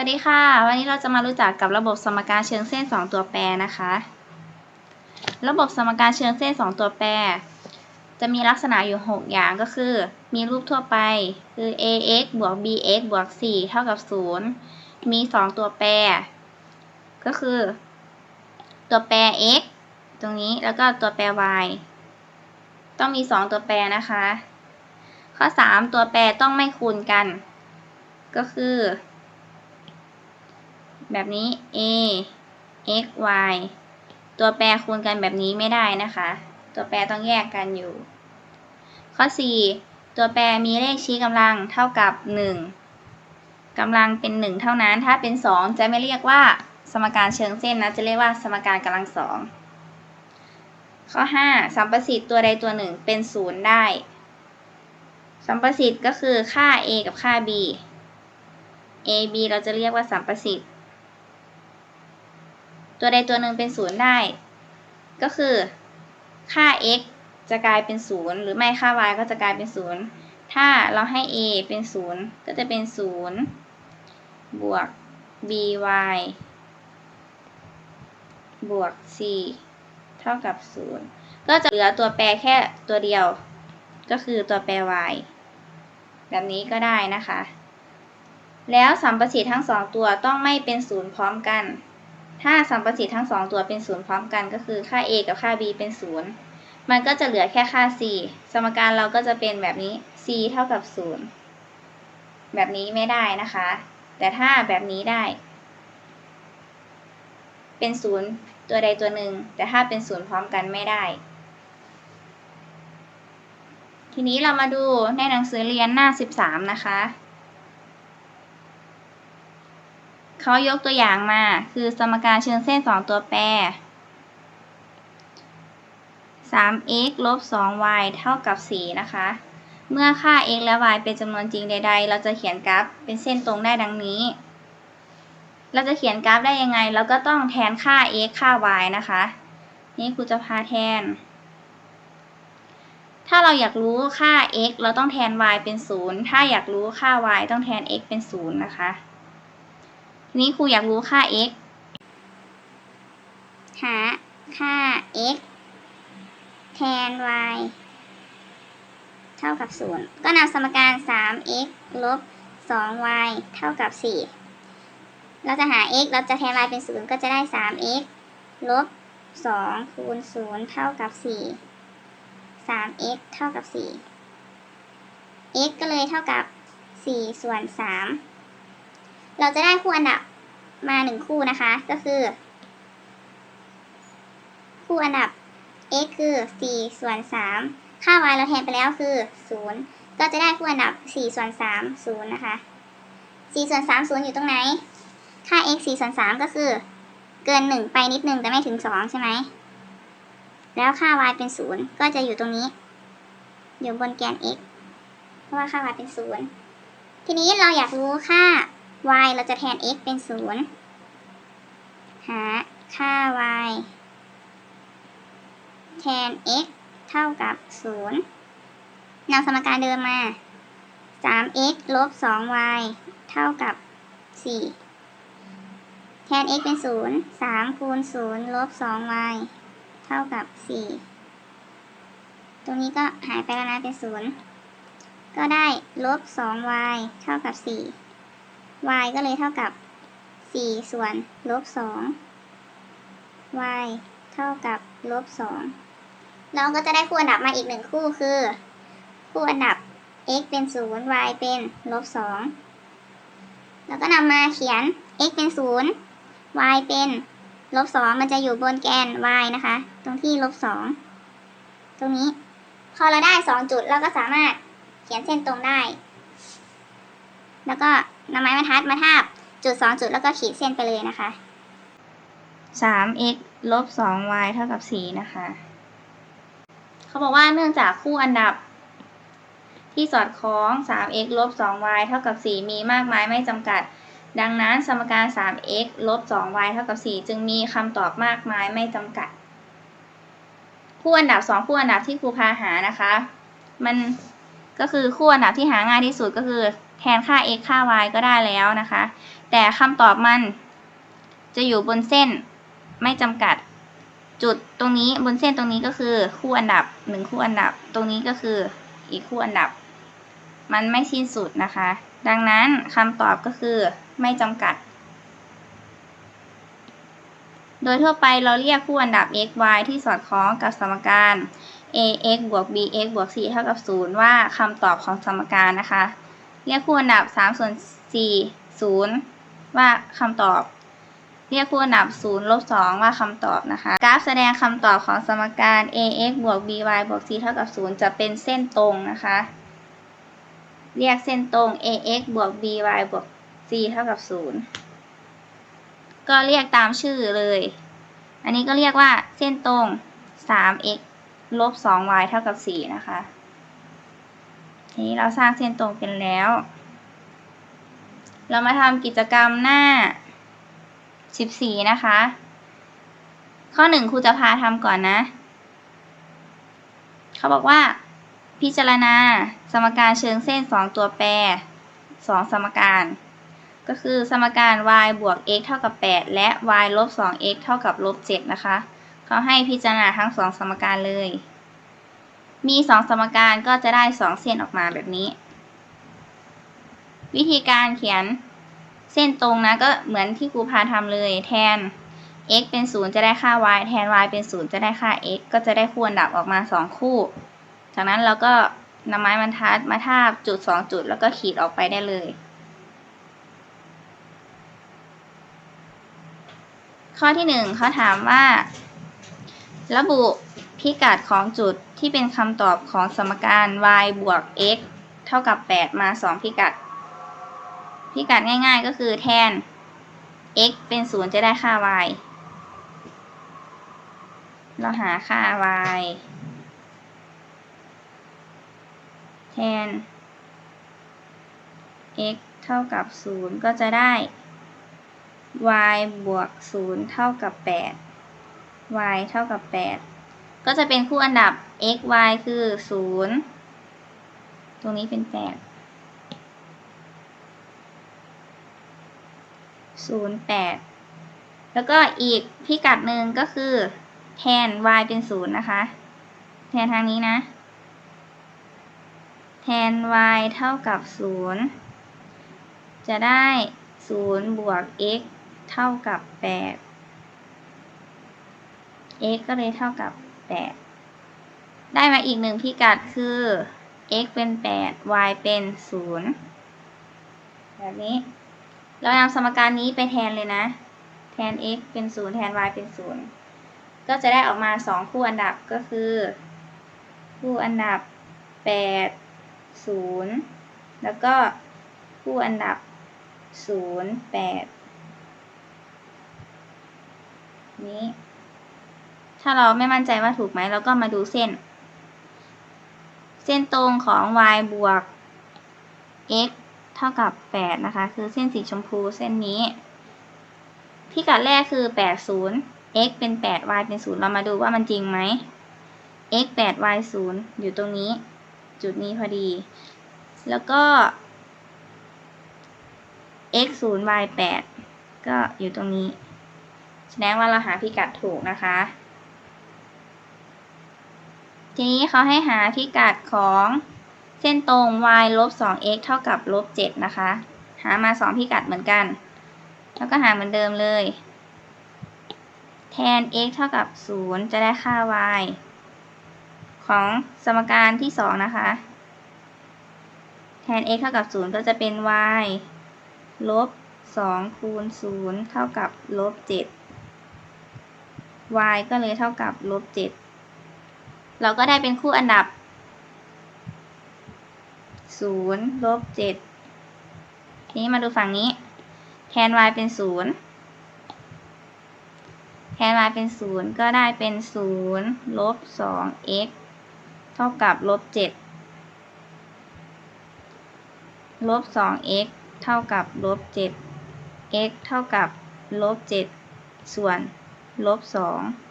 วัสดีค่ะ วันนี้เราจะมารู้จักกับระบบสมการเชิงเส้น 2 ตัวแปรนะคะ ระบบสมการเชิงเส้น 2 ตัวแปร จะมีลักษณะอยู่ 6 อย่างก็คือ มีรูปทั่วไปคือ ax บวก bx บวก 4 เท่ากับ 0 มี 2 ตัวแปร ก็คือ ตัวแปร x ตรงนี้แล้วก็ตัวแปร y ต้องมี 2 ตัวแปรนะคะ ข้อ 3 ตัวแปรต้องไม่คูณกัน ก็คือ แบบนี้ a x y ตัวแปรคูณกันแบบนี้ไม่ได้นะคะ ตัวแปรต้องแยกกันอยู่ ข้อ 4 ตัวแปรมีเลขชี้กำลังเท่ากับ 1กำลังเป็น 1 เท่านั้น ถ้าเป็น 2 จะไม่เรียกว่าสมการเชิงเส้นนะ จะเรียกว่าสมการกำลังสอง ข้อ 5 สัมประสิทธิ์ตัวใดตัวหนึ่งเป็น0ได้ สัมประสิทธิ์ก็คือค่า a กับค่า b a b เราจะเรียกว่าสัมประสิทธิ์ ตัวใดตัวหนึ่งเป็นศูนย์ได้ ก็คือ ค่า x จะกลายเป็นศูนย์หรือไม่ค่า y ก็จะกลายเป็นศูนย์ถ้าเราให้ a เป็นศูนย์ก็จะเป็นศูนย์บวก by บวก c เท่ากับศูนย์ก็จะเหลือตัวแปรแค่ตัวเดียว ก็คือตัวแปร y แบบนี้ก็ได้นะคะ แล้วสัมประสิทธิ์ทั้งสองตัวต้องไม่เป็นศูนย์พร้อมกัน ถ้าสัมประสิทธิ์ทั้งสองตัวเป็นศูนย์พร้อมกันก็คือค่า a กับค่า b เป็นศูนย์มันก็จะเหลือแค่ค่า c สมการเราก็จะเป็นแบบนี้ c เท่ากับศูนย์แบบนี้ไม่ได้นะคะ แต่ถ้าแบบนี้ได้ เป็นศูนย์ตัวใดตัวหนึ่ง แต่ถ้าเป็นศูนย์พร้อมกันไม่ได้ ทีนี้เรามาดูในหนังสือเรียนหน้า 13 นะคะ เขายกตัวอย่างมา คือสมการเชิงเส้น 2 ตัวแปร 3x ลบ 2y เท่ากับ 4 นะคะ เมื่อค่า x และ y เป็นจำนวนจริงใด ๆ เราจะเขียนกราฟเป็นเส้นตรงได้ดังนี้ เราจะเขียนกราฟได้ยังไง เราก็ต้องแทนค่า x ค่า y นะคะ นี่ครูจะพาแทน ถ้าเราอยากรู้ค่า x เราต้องแทน y เป็น 0 ถ้าอยากรู้ค่า y ต้องแทน x เป็น 0 นะคะ นี้ครูอยากรู้ค่า x หาค่า x แทน y เท่ากับ 0 ก็นำสมการ 3x ลบ 2y เท่ากับ 4 เราจะหา x เราจะแทน y เป็น 0 ก็จะได้ 3x ลบ 2 คูณ 0 เท่ากับ 4 3x เท่ากับ 4 x ก็เลยเท่ากับ 4 ส่วน 3 เราจะได้คู่อันดับ มา1คู่นะคะ ก็คือ คู่อันดับ x คือ 4 ส่วน 3 ค่า y เราแทนไปแล้วคือ 0 ก็จะได้คู่อันดับ 4 ส่วน 3 0 นะคะ 4 ส่วน 3 0 อยู่ตรงไหน ค่า x 4 ส่วน 3 ก็คือ เกิน 1 ไปนิดนึงแต่ไม่ถึง 2 ใช่ไหม แล้วค่า y เป็น 0 ก็จะอยู่ตรงนี้ อยู่บนแกน x เพราะว่าค่า y เป็น 0 ทีนี้เราอยากรู้ค่า y เราจะแทน x เป็น 0 หาค่า y แทน x เท่ากับ 0นำสมการเดิมมา 3x ลบ 2y เท่ากับ 4 แทน x เป็น 0 3 คูณ 0 ลบ 2y เท่ากับ 4 ตรงนี้ก็หายไปแล้วนะเป็น 0 ก็ได้ลบ 2y เท่ากับ 4 y ก็เลยเท่ากับ 4 ส่วนลบ 2 y เท่ากับลบ 2 เราก็จะได้คู่อันดับมาอีกหนึ่งคู่คือ คู่อันดับ x เป็น 0 y เป็นลบ 2 แล้วก็นำมาเขียน x เป็น 0 y เป็นลบ 2 มันจะอยู่บนแกน y นะคะ ตรงที่ลบ 2 ตรงนี้ พอเราได้ 2 จุดเราก็สามารถเขียนเส้นตรงได้ แล้วก็ นำไม้บรรทัดมาทาบจุด2จุดแล้วก็ขีดเส้นไปเลยนะคะ 3x ลบ 2y เท่ากับ4นะคะ เขาบอกว่าเนื่องจากคู่อันดับที่สอดคล้อง 3x ลบ 2y เท่ากับ 4 มีมากมายไม่จำกัด ดังนั้นสมการ 3x ลบ 2y เท่ากับ 4 จึงมีคำตอบมากมายไม่จำกัด คู่อันดับ 2 คู่อันดับที่ครูพาหานะคะ มัน ก็คือคู่อันดับที่หาง่ายที่สุดก็คือแทนค่า x ค่า y ก็ได้แล้วนะคะ แต่คำตอบมันจะอยู่บนเส้นไม่จำกัดจุดตรงนี้บนเส้นตรงนี้ก็คือคู่อันดับหนึ่งคู่อันดับ ตรงนี้ก็คืออีกคู่อันดับ มันไม่สิ้นสุดนะคะ ดังนั้นคำตอบก็คือไม่จำกัด โดยทั่วไปเราเรียกคู่อันดับ x y ที่สอดคล้องกับสมการ ax บวก bx บวก c เท่ากับ 0 ว่าคำตอบของสมการนะคะ เรียกคู่อันดับ 3 ส่วน 4 0 ว่าคำตอบ เรียกคู่อันดับ 0 ลบ 2 ว่าคำตอบนะคะ กราฟแสดงคำตอบของสมการ ax บวก by บวก c เท่ากับ 0 จะเป็นเส้นตรงนะคะ เรียกเส้นตรง ax บวก by บวก c เท่ากับ 0 ก็เรียกตามชื่อเลย อันนี้ก็เรียกว่าเส้นตรง 3x ลบ 2y เท่ากับ 4 นะคะ ทีนี้เราสร้างเส้นตรงเป็นแล้ว เรามาทำกิจกรรมหน้า 14 นะคะ ข้อหนึ่งครูจะพาทำก่อนนะ เขาบอกว่าพิจารณาสมการเชิงเส้น 2 ตัวแปร 2 สมการ ก็คือสมการ y บวก x เท่ากับ 8 และ y ลบ 2x เท่ากับลบ 7 นะคะ เขาให้พิจารณาทั้ง2สมการเลย มี2สมการก็จะได้2เส้นออกมาแบบนี้ วิธีการเขียนเส้นตรงนะก็เหมือนที่ครูพาทำเลย แทน x เป็น 0 จะได้ค่า y แทน y เป็น 0 จะได้ค่า x ก็จะได้คู่อันดับออกมา 2 คู่ จากนั้นเราก็นำไม้บรรทัดมาทาบจุด 2 จุด แล้วก็ขีดออกไปได้เลย ข้อที่ 1เขาถามว่า ระบุพิกัดของจุดที่เป็นคำตอบของสมการ y บวก x เท่ากับ 8 มา 2 พิกัด พิกัดง่ายๆก็คือแทน x เป็น 0 จะได้ค่า y เราหาค่า y แทน x เท่ากับ 0 ก็จะได้ y บวก 0 เท่ากับ 8 y เท่ากับ 8 ก็จะเป็นคู่อันดับ x y คือ 0 ตรงนี้เป็น 8 0 8 แล้วก็อีกพิกัดหนึ่งก็คือ แทน y เป็น 0 นะคะ แทนทางนี้นะ แทน y เท่ากับ 0 จะได้ 0 บวก x เท่ากับ 8 x ก็เลยเท่ากับ 8 ได้มาอีกหนึ่งพิกัดคือ x เป็น 8 y เป็น 0 แบบนี้ เรานำสมการนี้ไปแทนเลยนะ แทน x เป็น 0 แทน y เป็น 0 ก็จะได้ออกมา 2 คู่อันดับก็คือ คู่อันดับ 8 0 แล้วก็คู่อันดับ 0 8 นี้ ถ้าเราไม่มั่นใจว่าถูกไหมเราก็มาดูเส้น เส้นตรงของ y บวก x เท่ากับ 8 นะคะ คือเส้นสีชมพูเส้นนี้ พิกัดแรกคือ 80 x เป็น 8 y เป็น 0 เรามาดูว่ามันจริงไหม x 8 y 0 อยู่ตรงนี้ จุดนี้พอดี แล้วก็ x 0 y 8 ก็อยู่ตรงนี้ แสดงว่าเราหาพิกัดถูกนะคะ ทีนี้เขาให้หาพิกัดของเส้นตรง y ลบ 2x เท่ากับลบ 7 นะคะ หามา 2 พิกัดเหมือนกัน แล้วก็หาเหมือนเดิมเลย แทน x เท่ากับ 0 จะได้ค่า y ของสมการที่ 2 นะคะ แทน x เท่ากับ 0 ก็จะเป็น y ลบ 2 คูณ 0 เท่ากับลบ 7 y ก็เลยเท่ากับลบ 7 เราก็ได้เป็นคู่อันดับ0ลบ7ทีนี้มาดูฝั่งนี้ แทน y เป็น 0 แทน y เป็น 0 ก็ได้เป็น 0 ลบ 2x เท่ากับ ลบ 7 ลบ 2x เท่ากับ ลบ 7 x เท่ากับ ลบ 7 ส่วน ลบ 2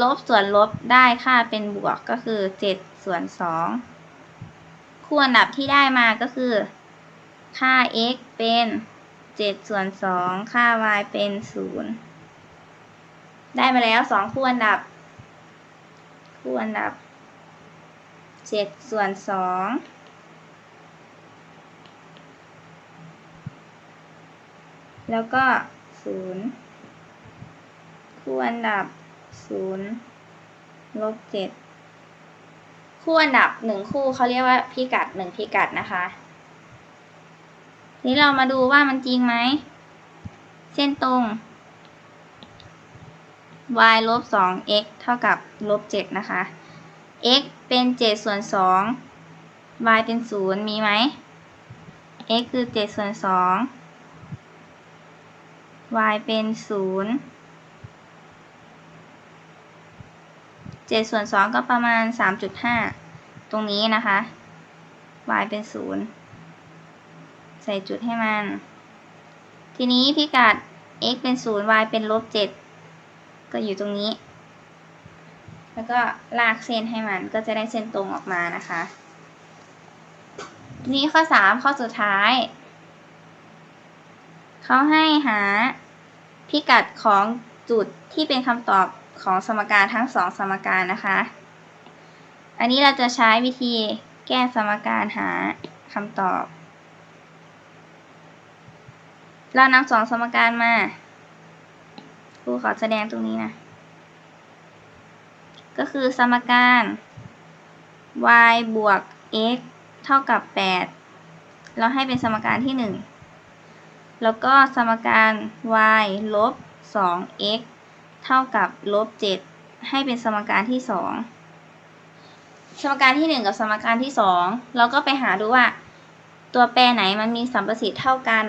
ลบส่วนลบได้ค่าเป็นบวกก็คือ 7 ส่วน 2 คู่อันดับที่ได้มาก็คือ ค่า x เป็นเจ็ดส่วนสองค่า y เป็นศูนย์ได้มาแล้วสองคู่อันดับ คู่อันดับเจ็ดส่วนสองแล้วก็ศูนย์คู่อันดับ ศูนย์ลบเจ็ดคู่อันดับหนึ่งคู่เขาเรียกว่าพิกัดหนึ่งพิกัดนะคะทีนี้เรามาดูว่ามันจริงไหม เส้นตรง y ลบสอง x เท่ากับลบเจ็ดนะคะ x เป็นเจ็ดส่วนสอง y เป็นศูนย์มีไหม x คือเจ็ดส่วนสอง y เป็นศูนย์ เจ็ดส่วนสองก็ประมาณสามจุดห้าตรงนี้นะคะ y เป็นศูนย์ใส่จุดให้มัน ทีนี้พิกัด x เป็นศูนย์ y เป็นลบเจ็ดก็อยู่ตรงนี้ แล้วก็ลากเส้นให้มันก็จะได้เส้นตรงออกมานะคะ ทีนี้ข้อสามข้อสุดท้าย เขาให้หาพิกัดของจุดที่เป็นคำตอบ ของสมการทั้งสองสมการนะคะ อันนี้เราจะใช้วิธีแก้สมการหาคำตอบ เรานำสองสมการมา ครูขอแสดงตรงนี้นะ ก็คือสมการ y บวก x เท่ากับ 8 เราให้เป็นสมการที่ 1 แล้วก็สมการ y ลบ 2x เท่ากับลบ7ให้เป็นสมการที่2สมการที่1กับสมการที่2เราก็ไปหาดูว่า ตัวแปรไหนมันมีสัมประสิทธิ์เท่ากัน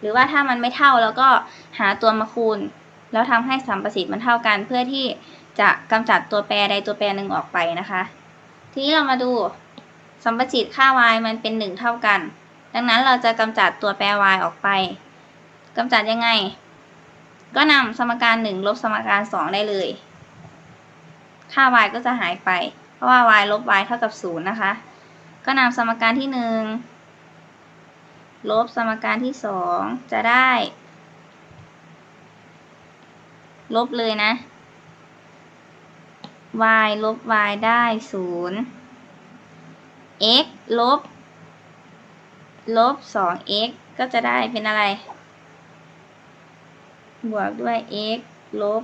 หรือว่าถ้ามันไม่เท่าเราก็หาตัวมาคูณ แล้วทำให้สัมประสิทธิ์มันเท่ากัน เพื่อที่จะกำจัดตัวแปรใดตัวแปรหนึ่งออกไปนะคะ ทีนี้เรามาดูสัมประสิทธิ์ค่า y มันเป็น 1 เท่ากัน ดังนั้นเราจะกำจัดตัวแปร y ออกไปกำจัดยังไง ก็นำสมการ 1 ลบสมการ 2 ได้เลย ค่า y ก็จะหายไป เพราะว่า y ลบ y เท่ากับ 0 นะคะ ก็นำสมการที่ 1 ลบสมการที่ 2 จะได้ ลบเลยนะ y ลบ y ได้ 0 x ลบ ลบ 2x ก็จะได้เป็นอะไร บวกด้วย x ลบ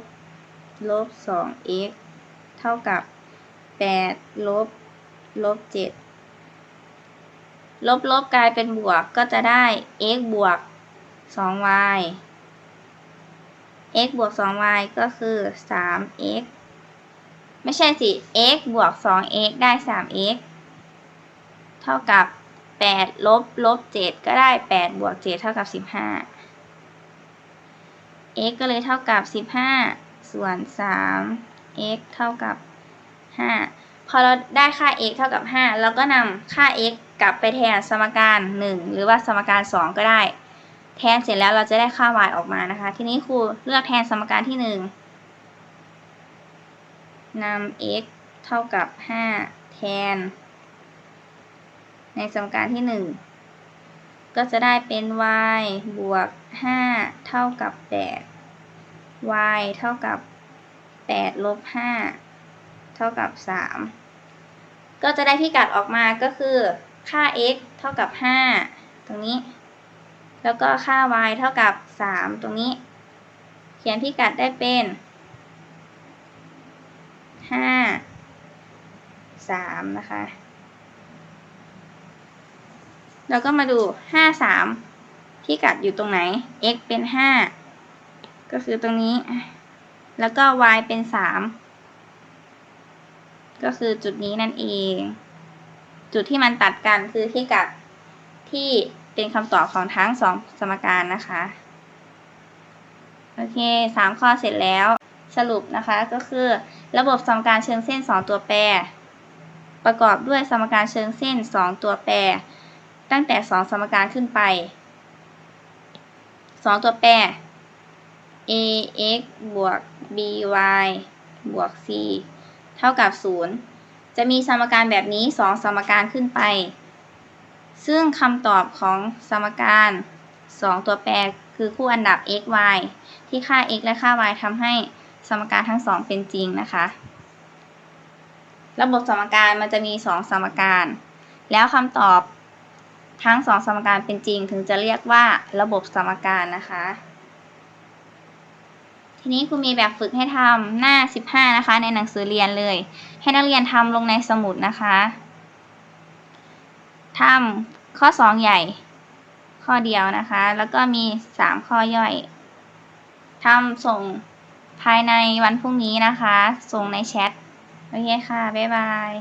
ลบ 2x เท่ากับ 8 ลบ ลบ 7 ลบ ลบกลายเป็นบวกก็จะได้ x บวก 2y x บวก 2y ก็คือ 3x ไม่ใช่สิ x บวก 2x ได้ 3x เท่ากับ 8 ลบ ลบ 7 ก็ได้ 8 บวก 7 เท่ากับ 15 x ก็เลยเท่ากับ 15 ส่วน 3 x เท่ากับ 5 พอเราได้ค่า x เท่ากับ 5 เราก็นำค่า x กลับไปแทนสมการ 1 หรือว่าสมการ 2 ก็ได้ แทนเสร็จแล้วเราจะได้ค่า y ออกมานะคะ ทีนี้ครูเลือกแทนสมการที่ 1นำ x เท่ากับ 5 แทน ในสมการที่ 1 ก็จะได้เป็น y บวก 5 เท่ากับ 8 y เท่ากับ 8 ลบ 5 เท่ากับ 3 ก็จะได้พิกัดออกมาก็คือค่า x เท่ากับ 5 ตรงนี้ แล้วก็ค่า y เท่ากับ 3 ตรงนี้ เขียนพิกัดได้เป็นห้าสามนะคะ เราก็มาดูห้าสามพิกัดอยู่ตรงไหน x เป็นห้าก็คือตรงนี้ แล้วก็ y เป็นสามก็คือจุดนี้นั่นเอง จุดที่มันตัดกันคือพิกัดที่เป็นคำตอบของทั้งสองสมการนะคะ โอเคสามข้อเสร็จแล้วสรุปนะคะก็คือระบบสมการเชิงเส้น 2 ตัวแปร ประกอบด้วยสมการเชิงเส้น 2 ตัวแปร ตั้งแต่ 2 สมการขึ้นไป 2 ตัวแปร ax บวก by บวก c เท่ากับ 0 จะมีสมการแบบนี้ 2 สมการขึ้นไป ซึ่งคำตอบของสมการ 2 ตัวแปรคือคู่อันดับ x y ที่ค่า x และค่า y ทำให้สมการทั้งสองเป็นจริงนะคะ ระบบสมการมันจะมี 2 สมการ แล้วคำตอบ ทั้ง2สมการเป็นจริงถึงจะเรียกว่าระบบสมการนะคะ ทีนี้คุณมีแบบฝึกให้ทำหน้า 15 นะคะ ในหนังสือเรียนเลย ให้นักเรียนทำลงในสมุดนะคะทำข้อ 2 ใหญ่ ข้อเดียวนะคะ แล้วก็มี 3 ข้อย่อยทำส่งภายในวันพรุ่งนี้นะคะ ส่งในแชท โอเคค่ะ บ๊ายบาย